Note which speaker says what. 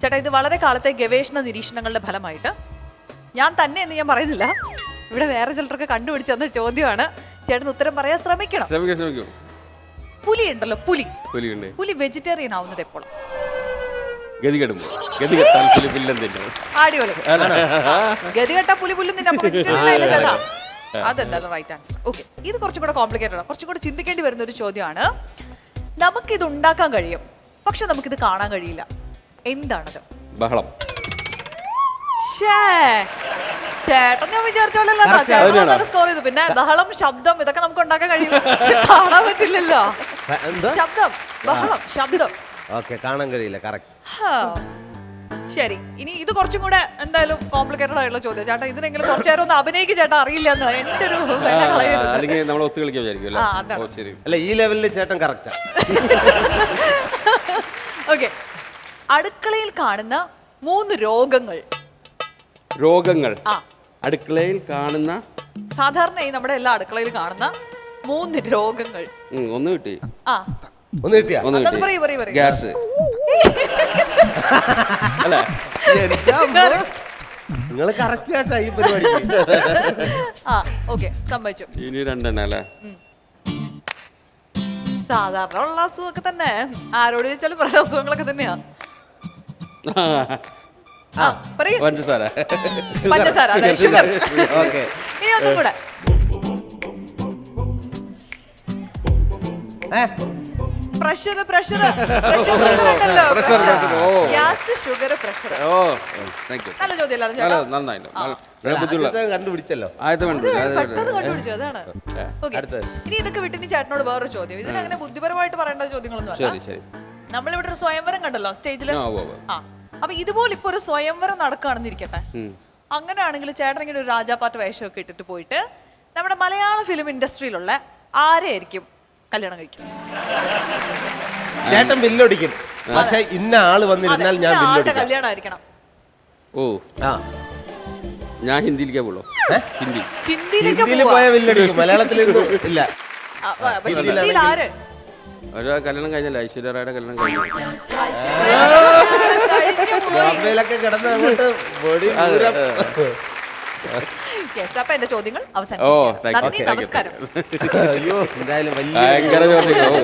Speaker 1: ചേട്ടാ ഇത് വളരെ കാലത്തെ ഗവേഷണ നിരീക്ഷണങ്ങളുടെ ഫലമായിട്ട്. ഞാൻ തന്നെ എന്ന് ഞാൻ പറയുന്നില്ല. ഇവിടെ വേറെ ചിലർക്ക് കണ്ടുപിടിച്ചു തന്ന ചോദ്യമാണ്. ചേട്ടൻ ഉത്തരം പറയാൻ ശ്രമിക്കണം.
Speaker 2: ശ്രമിക്കും ശ്രമിക്കും.
Speaker 1: പുലി ഉണ്ടല്ലോ പുലി.
Speaker 2: പുലി
Speaker 1: പുലി വെജിറ്റേറിയൻ ആവുന്നത് എപ്പോഴും?
Speaker 2: ഗതി കെടുമ്പോ ഗതി കെട്ടാൽ പുലി പുല്ലം തിന്നും.
Speaker 1: അടിപൊളി. ഗതികെട്ട പുലി പുല്ലും നിന്നെ വെജിറ്റേറിയൻ ആയില്ല ചേട്ടാ? അതെന്തായാലും റൈറ്റ് ആൻസർ ഓക്കെ ഇത് കുറച്ചും കൂടെ കോംപ്ലിക്കേറ്റഡ് ആണ്. കുറച്ചും കൂടെ ചിന്തിക്കേണ്ടി വരുന്ന ഒരു ചോദ്യമാണ്. നമുക്കിത് ഉണ്ടാക്കാൻ കഴിയും. പക്ഷെ നമുക്കിത് കാണാൻ കഴിയില്ല. എന്താണത്?
Speaker 2: ബഹളം.
Speaker 1: ചേട്ടൻ വിചാരിച്ചോളല്ലോ? സ്കോർ ചെയ്തു. പിന്നെ ബഹളം ശബ്ദം ഇതൊക്കെ നമുക്ക് ഉണ്ടാക്കാൻ കഴിയില്ല. പക്ഷെ കാണാൻ പറ്റില്ലല്ലോ.
Speaker 3: എന്താ?
Speaker 1: ശബ്ദം ബഹളം ശബ്ദം.
Speaker 3: ഓക്കെ കാണാൻ കഴിയില്ല.
Speaker 1: ശരി ഇനി ഇത് കുറച്ചും കൂടെ എന്തായാലും കോംപ്ലിക്കേറ്റഡ് ആയിട്ടുള്ള ചോദ്യം. ചേട്ടാ ഇതിനെങ്കിലും കുറച്ചു നേരം ഒന്ന് അഭിനയിക്ക് ചേട്ടാ അറിയില്ല എന്ന്. എന്റെ ഒരു
Speaker 2: അല്ലെങ്കിൽ നമ്മൾ ഒത്തുകളിക്കാൻ വിചാരിക്കും അല്ലേ
Speaker 3: ഈ ലെവലിൽ ചേട്ടൻ കറക്റ്റാ
Speaker 1: അടുക്കളയിൽ കാണുന്ന മൂന്ന് രോഗങ്ങൾ.
Speaker 2: രോഗങ്ങൾ.
Speaker 1: ആ.
Speaker 2: അടുക്കളയിൽ കാണുന്ന
Speaker 1: സാധാരണയായി നമ്മുടെ എല്ലാ അടുക്കളയിൽ കാണുന്ന മൂന്ന് രോഗങ്ങൾ.
Speaker 2: ഉം, ഒന്ന് കിട്ടി.
Speaker 1: ആ.
Speaker 3: ഒന്ന് കിട്ടിയാ?
Speaker 2: ഒന്ന്
Speaker 1: അതൊന്ന്
Speaker 2: കിട്ടി.
Speaker 1: പറയൂ പറയൂ പറയൂ.
Speaker 2: ഗ്യാസ്. അല്ല.
Speaker 3: നിങ്ങൾ കറക്റ്റ് ആയിട്ടാ ഈ പരിപാടിക്ക്
Speaker 1: ആ ഓക്കെ സമ്മതിച്ചു
Speaker 2: ഇനി രണ്ടെണ്ണ അല്ലേ?
Speaker 1: സാധാരണ ഉള്ള അസുഖമൊക്കെ തന്നെ. ആരോട് ചോദിച്ചാലും പല അസുഖങ്ങളൊക്കെ തന്നെയാ. ആ പറയൂ.
Speaker 2: പഞ്ചസാര.
Speaker 1: പഞ്ചസാര അതെ ഷുഗർ
Speaker 3: ഓക്കെ.
Speaker 1: ഇനി ഒന്നും കൂടെ. പ്രഷർ പ്രഷർ
Speaker 2: pressure, ഓ.
Speaker 1: ഗ്യാസ് ഷുഗർ പ്രഷർ
Speaker 2: ഓ താങ്ക് യു
Speaker 1: നല്ല ചോദ്യം
Speaker 2: നല്ല
Speaker 1: ചേട്ടാ
Speaker 2: നന്നായില്ല. നല്ല ബുദ്ധിയുള്ള
Speaker 3: കണ്ടുപിടിച്ചല്ലോ.
Speaker 2: ആദ്യത്തെ
Speaker 1: ഇത്
Speaker 2: കണ്ടു
Speaker 1: പെട്ടെന്ന് കണ്ടുപിടിച്ചു. അതാണ്. Okay.
Speaker 3: അടുത്തത്.
Speaker 1: ഇനി ഇതൊക്കെ വിട്ടിന് ചേട്ടനോട് വേറൊരു ചോദ്യം. ഇതിന് അങ്ങനെ ബുദ്ധിപരമായിട്ട് പറയേണ്ട ചോദ്യങ്ങളൊന്നും
Speaker 2: ശരി ശരി.
Speaker 1: നമ്മളിവിടെ ഒരു സ്വയംവരം കണ്ടല്ലോ സ്റ്റേജിൽ
Speaker 2: ആ ഉവ്വ് ഉവ്വ്.
Speaker 1: ആ. അപ്പൊ ഇതുപോലെ ഇപ്പൊ ഒരു സ്വയംവരം നടക്കുകയാണെന്നിരിക്കട്ടെ.
Speaker 2: ഇരിക്കട്ടെ
Speaker 1: അങ്ങനെയാണെങ്കിൽ ചേട്ടൻ ഇങ്ങനെ ഒരു രാജാപ്പാട്ട് വേഷമൊക്കെ ഇട്ടിട്ട് പോയിട്ട് നമ്മുടെ മലയാള ഫിലിം ഇൻഡസ്ട്രിയിലുള്ള ആരെയായിരിക്കും കല്യാണം കഴിക്കും?
Speaker 3: ചേട്ടൻ ബില്ലൊടിക്കും പക്ഷെ ഇന്ന ആൾ വന്നിരുന്നാൽ ഞാൻ
Speaker 1: ആളുടെ
Speaker 3: ബില്ലൊടിക്കാം
Speaker 1: കല്യാണം ആയിരിക്കണം
Speaker 2: ഓ.
Speaker 3: ആ.
Speaker 2: ഞാൻ ഹിന്ദിയിലേക്കേ പോളൂ ഹിന്ദി.
Speaker 1: ഹിന്ദിയിലേക്ക്
Speaker 3: ഹിന്ദിയിൽ
Speaker 1: പോവാ.
Speaker 3: പോയ മലയാളത്തിൽ ഇല്ല.
Speaker 1: ആ, ആ, പക്ഷെ ഹിന്ദിയിൽ ആര്
Speaker 2: ഒരു കല്യാണം കഴിഞ്ഞല്ലേ ഐശ്വര്യ റായുടെ കല്യാണം കഴിഞ്ഞു.
Speaker 3: കിടന്ന് അങ്ങോട്ട്.
Speaker 1: Yes, അപ്പൊ എന്റെ ചോദ്യങ്ങൾ
Speaker 2: ഓ താങ്ക് യു
Speaker 1: നന്ദി നമസ്കാരം.
Speaker 3: അയ്യോ എന്തായാലും വലിയ
Speaker 2: ഭയങ്കര ചോദ്യം ഓ